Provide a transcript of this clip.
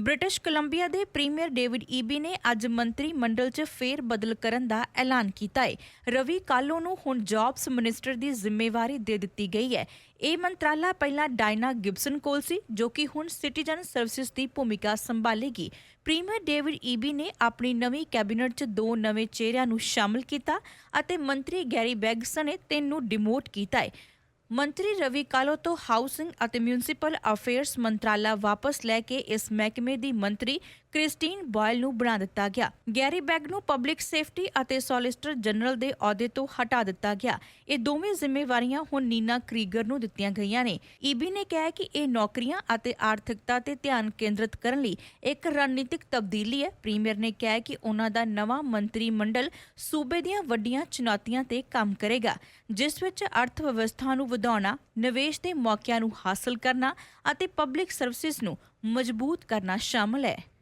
British Columbia ਦੇ premier David Eby ਨੇ ਅੱਜ ਮੰਤਰੀ ਮੰਡਲ 'ਚ ਫੇਰ ਬਦਲ ਕਰਨ ਦਾ ਐਲਾਨ ਕੀਤਾ ਹੈ ਰਵੀ ਕਾਲੋ ਨੂੰ ਹੁਣ ਜੌਬਸ ਮਿਨਿਸਟਰ ਦੀ ਜ਼ਿੰਮੇਵਾਰੀ ਦੇ ਦਿੱਤੀ ਗਈ ਹੈ। ਇਹ ਮੰਤਰਾਲਾ ਪਹਿਲਾਂ ਡਾਇਨਾ ਗਿਬਸਨ ਕੋਲ ਸੀ, ਜੋ ਕਿ ਹੁਣ ਸਿਟੀਜ਼ਨ ਸਰਵਿਸਿਜ਼ ਦੀ ਭੂਮਿਕਾ ਸੰਭਾਲੇਗੀ। ਪ੍ਰੀਮੀਅਰ ਡੇਵਿਡ ਈਬੀ ਨੇ ਆਪਣੀ ਨਵੀਂ ਕੈਬਨਿਟ 'ਚ ਦੋ ਨਵੇਂ ਚਿਹਰਿਆਂ ਨੂੰ ਸ਼ਾਮਲ ਕੀਤਾ ਅਤੇ ਮੰਤਰੀ ਗੈਰੀ ਬੈਗਸਨ ਨੇ ਤਿੰਨ ਨੂੰ ਡਿਮੋਟ ਕੀਤਾ ਹੈ ਮੰਤਰੀ ਰਵੀ ਕਾਲੋ ਤੋਂ ਹਾਊਸਿੰਗ ਅਤੇ ਮਿਊਨਿਸਪਲ ਅਫੇਅਰਸ ਮੰਤਰਾਲਾ ਵਾਪਸ ਲੈ ਕੇ ਇਸ ਮਹਿਕਮੇ ਦੀ ਮੰਤਰੀ ਕ੍ਰਿਸਟੀਨ ਬਾਇਲ ਨੂੰ ਬਣਾ ਦਿੱਤਾ ਗਿਆ। ਗੈਰੀ ਬੈਗ ਨੂੰ ਪਬਲਿਕ ਸੇਫਟੀ ਅਤੇ ਸੋਲਿਸਿਟਰ ਜਨਰਲ ਦੇ ਅਹੁਦੇ ਤੋਂ ਹਟਾ ਦਿੱਤਾ ਗਿਆ। ਇਹ ਦੋਵੇਂ ਜ਼ਿੰਮੇਵਾਰੀਆਂ ਹੁਣ ਨੀਨਾ ਕ੍ਰੀਗਰ ਨੂੰ ਦਿੱਤੀਆਂ ਗਈਆਂ ਨੇ। ਈਬੀ ਨੇ ਕਿਹਾ ਕਿ ਇਹ ਨੌਕਰੀਆਂ ਅਤੇ ਆਰਥਿਕਤਾ ਤੇ ਧਿਆਨ ਕੇਂਦਰਿਤ ਕਰਨ ਲਈ ਇੱਕ ਰਣਨੀਤਿਕ ਤਬਦੀਲੀ ਹੈ। ਪ੍ਰੀਮੀਅਰ ਨੇ ਕਿਹਾ ਕਿ ਉਹਨਾਂ ਦਾ ਨਵਾਂ ਮੰਤਰੀ ਮੰਡਲ ਸੂਬੇ ਦੀਆਂ ਵੱਡੀਆਂ ਚੁਣੌਤੀਆਂ ਤੇ ਕੰਮ ਕਰੇਗਾ, ਜਿਸ ਵਿੱਚ ਅਰਥ ਵਿਵਸਥਾ ਨੂੰ ਵਧਾਉਣਾ, ਨਿਵੇਸ਼ ਦੇ ਮੌਕਿਆਂ ਨੂੰ ਹਾਸਲ ਕਰਨਾ ਅਤੇ ਪਬਲਿਕ ਸਰਵਿਸਿਜ਼ ਨੂੰ ਮਜ਼ਬੂਤ ਕਰਨਾ ਸ਼ਾਮਲ ਹੈ।